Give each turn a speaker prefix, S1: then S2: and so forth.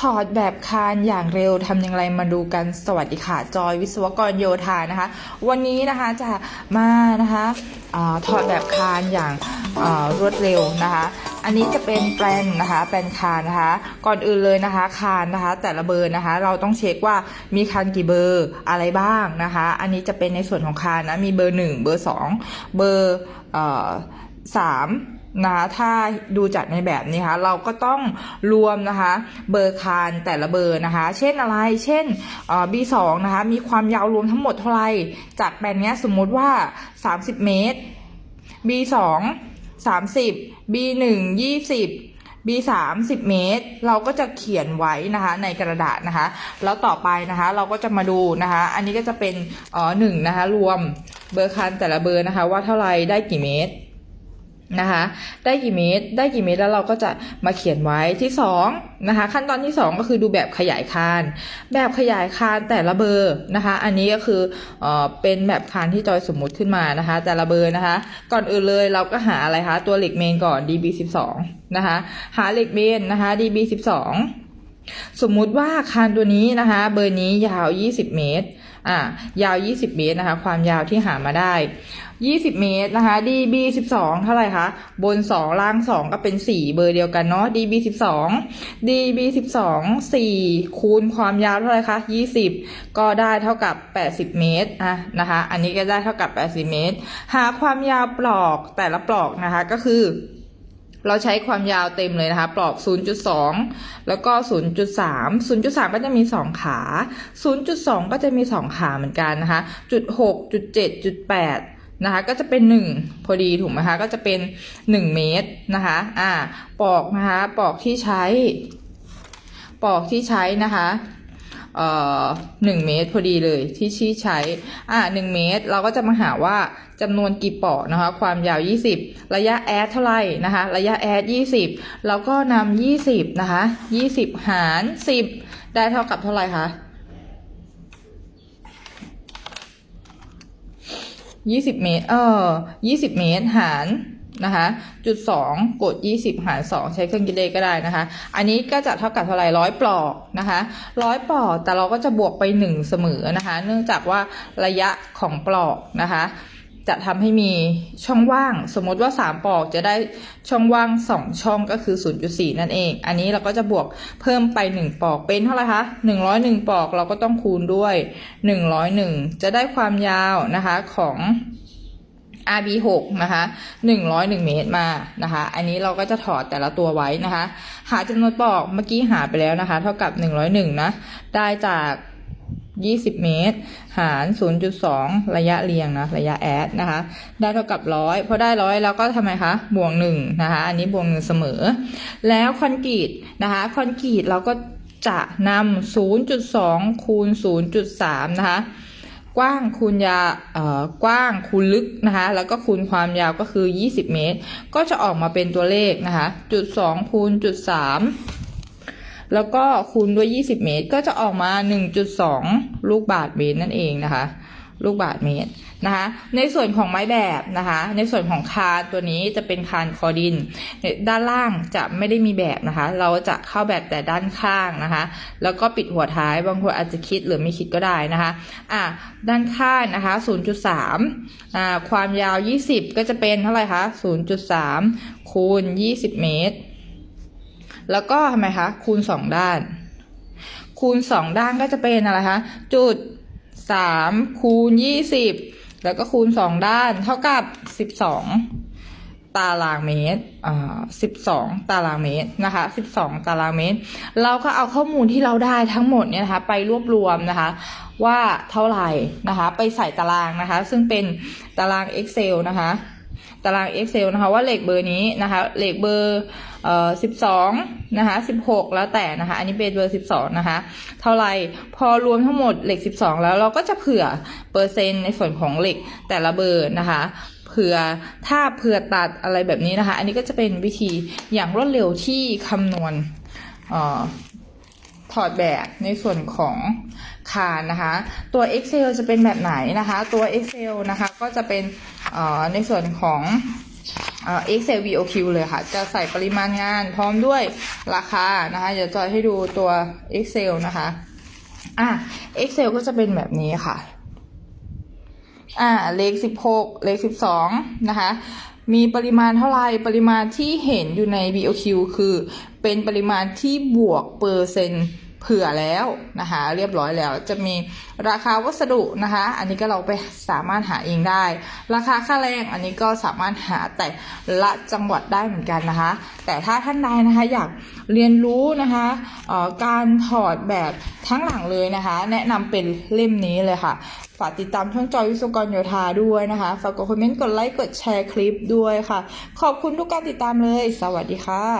S1: ถอดแบบคานอย่างเร็วทำอย่างไรมาดูกันสวัสดีค่ะจอยวิศวกรโยธานะคะ วันนี้นะคะจะมานะคะอถอดแบบคานอย่างารวดเร็วนะคะ อันนี้จะเป็นแปลนนะคะแปลนคานนะคะ ก่อนอื่นเลยนะคะคานนะคะ แต่ละเบอร์นะคะ เราต้องเช็คว่ามีคานกี่เบอร์อะไรบ้างนะคะ อันนี้จะเป็นในส่วนของคานนะมีเบอร์หนึ่งเบอร์สองเบอร์สาม นะถ้าดูจากในแบบนี้คะเราก็ต้องรวมนะคะ เบอร์คานแต่ละเบอร์นะคะ เช่นอะไร เช่นเอ่อ B2 นะคะ มีความยาวรวมทั้งหมดเท่าไหร่ จากแปลนเนี้ยสมมติว่า 30 เมตร B2 30 B1 20 B3 10 เมตร เราก็จะเขียนไว้นะคะในกระดาษนะคะ แล้วต่อไปนะคะเราก็จะมาดูนะคะ อันนี้ก็จะเป็นอ่อหนึ่งนะคะ รวมเบอร์คันแต่ละเบอร์นะคะ ว่าเท่าไรได้กี่เมตร นะคะ ได้กี่เมตร ได้กี่เมตรแล้วเราก็จะมาเขียนไว้ที่สองนะคะ ขั้นตอนที่สองก็คือดูแบบขยายคาน แบบขยายคานแต่ละเบอร์นะคะ อันนี้ก็คือเออเป็นแบบคานที่จอยสมมุติขึ้นมานะคะ แต่ละเบอร์นะคะ ก่อนอื่นเลยเราก็หาอะไรคะตัวเหล็กเมนก่อน db12 นะคะ หาเหล็กเมนนะคะ db12 สมมุติว่าคานตัวนี้นะคะ เบอร์นี้ยาว 20 เมตร อ่ายาว 20 เมตรนะคะ ความยาวที่หามาได้ 20 เมตรนะคะ db 12 เท่าไหร่คะ บน 2 ล่าง 2 ก็เป็น 4 เบอร์เดียวกันเนาะ db 12 db 12 4 คูณความยาวเท่าไหร่คะ 20 ก็ได้เท่ากับ 80 เมตรอะนะคะ อันนี้ก็ได้เท่ากับ 80 เมตร หาความยาวปลอกแต่ละปลอกนะคะก็คือ เราใช้ความยาวเต็มเลยนะคะปลอก 0.2 แล้วก็ 0.3 0.3 ก็จะมี 2 ขา 0.2 ก็จะมี 2 ขาเหมือนกันนะคะจุด6จุด7จุด8นะคะก็จะเป็น 1 พอดีถูกไหมคะก็จะเป็น 1 เมตรนะคะอ่าปลอกนะคะปลอกที่ใช้ปลอกที่ใช้นะคะ เอ่อหนึ่งเมตรพอดีเลยที่ชี้ใช้ อ่าหนึ่งเมตร เราก็จะมาหาว่าจำนวนกี่ปอนะคะ ความยาว 20 ระยะแอดเท่าไหร่นะคะ ระยะแอด20 แล้วก็นำ20 นะคะ 20 หาร 10 ได้เท่ากับเท่าไหร่คะ20 เมตร เออ20 เมตรหาร นะคะจุดสองกด 20 หาร 2 ใช้เครื่องคิดเลขก็ได้นะคะ อันนี้ก็จะเท่ากับเท่าไหร่ร้อยปลอกนะคะร้อยปลอกแต่เราก็จะบวกไป 1 เสมอนะคะ เนื่องจากว่าระยะของปลอกนะคะ จะทำให้มีช่องว่าง สมมติว่า 3 ปลอกจะได้ช่องว่าง 2 ช่องก็คือ 0.4 นั่นเอง อันนี้เราก็จะบวกเพิ่มไป 1 ปลอกเป็นเท่าไหร่คะ101 ปลอกเราก็ต้องคูณด้วย 101 จะได้ความยาวนะคะของ RB 6 นะคะ101 เมตรมานะคะ อันนี้เราก็จะถอดแต่ละตัวไว้นะคะ หาจำนวนปลอกเมื่อกี้หาไปแล้วนะคะ เท่ากับ 101 นะ ได้จาก 20 เมตร หาร 0.2 ระยะเรียงนะ ระยะแอดนะคะ ได้เท่ากับร้อยพอได้ร้อยแล้วก็ทำไมคะ บวกหนึ่งนะคะ อันนี้บวกหนึ่งเสมอ แล้วคอนกรีตนะคะ คอนกรีตเราก็จะนำ0.2 คูณ 0.3 นะคะ กว้างคูณยาเอ่อกว้างคูณลึกนะคะ แล้วก็คูณความยาวก็คือ 20 เมตร ก็จะออกมาเป็นตัวเลขนะคะจุด2คูณจุด3แล้วก็คูณด้วย 20 เมตร ก็จะออกมา 1.2 ลูกบาทเมตรนั่นเองนะคะ ลูกบาทเมตรนะคะ ในส่วนของไม้แบบนะคะ ในส่วนของคานตัวนี้จะเป็นคานคอดิน ด้านล่างจะไม่ได้มีแบบนะคะ เราจะเข้าแบบแต่ด้านข้างนะคะ แล้วก็ปิดหัวท้ายบางคนอาจจะคิดหรือไม่คิดก็ได้นะคะอะด้านข้างนะคะ 0.3อ่าความยาว 20 ก็จะเป็นเท่าไหร่คะ 0.3 คูณ 20 เมตร แล้วก็ทำไมคะคูณ 2 ด้าน คูณ 2 ด้านก็จะเป็นอะไรคะจุด 3คูณ20แล้วก็คูณ2ด้านเท่ากับ12ตารางเมตรอ่า12ตารางเมตรนะคะสิบสองตารางเมตร เราก็เอาข้อมูลที่เราได้ทั้งหมดเนี่ยนะคะไปรวบรวมนะคะว่าเท่าไหร่นะคะ ไปใส่ตารางนะคะ ซึ่งเป็นตาราง Excel นะคะ ตาราง Excel นะคะว่าเหล็กเบอร์นี้นะคะเหล็กเบอร์เอ่อ12นะคะ16แล้วแต่นะคะ อันนี้เป็นเบอร์12นะคะ เท่าไรพอรวมทั้งหมดเหล็ก12แล้วเราก็จะเผื่อเปอร์เซ็นต์ในส่วนของเหล็กแต่ละเบอร์นะคะเผื่อถ้าเผื่อตัดอะไรแบบนี้นะคะ อันนี้ก็จะเป็นวิธีอย่างรวดเร็วที่คำนวณออถอดแบบในส่วนของคานนะคะ ตัว Excel จะเป็นแบบไหนนะคะ ตัว Excel นะคะก็จะเป็น ในส่วนของเอ่อ Excel VOQ เลยค่ะ จะใส่ปริมาณงานพร้อมด้วยราคานะคะเดี๋ยวจอยให้ดูตัว Excel นะคะอะ Excel ก็จะเป็นแบบนี้ค่ะ อ่าเลขสิบหกเลขสิบสองนะคะมีปริมาณเท่าไรปริมาณที่เห็นอยู่ใน BOQ คือเป็นปริมาณที่บวกเปอร์เซ็นต์ เผื่อแล้วนะคะ เรียบร้อยแล้วจะมีราคาวัสดุนะคะ อันนี้ก็เราไปสามารถหาเองได้ ราคาค่าแรงอันนี้ก็สามารถหาแต่ละจังหวัดได้เหมือนกันนะคะ แต่ถ้าท่านใดนะคะอยากเรียนรู้นะคะการถอดแบบทั้งหลังเลยนะคะ แนะนำเป็นเล่มนี้เลยค่ะฝากติดตามช่องจอยวิศวกรโยธาด้วยนะคะฝากกดคอมเมนต์กดไลค์กดแชร์คลิปด้วยค่ะ ขอบคุณทุกการติดตามเลย สวัสดีค่ะ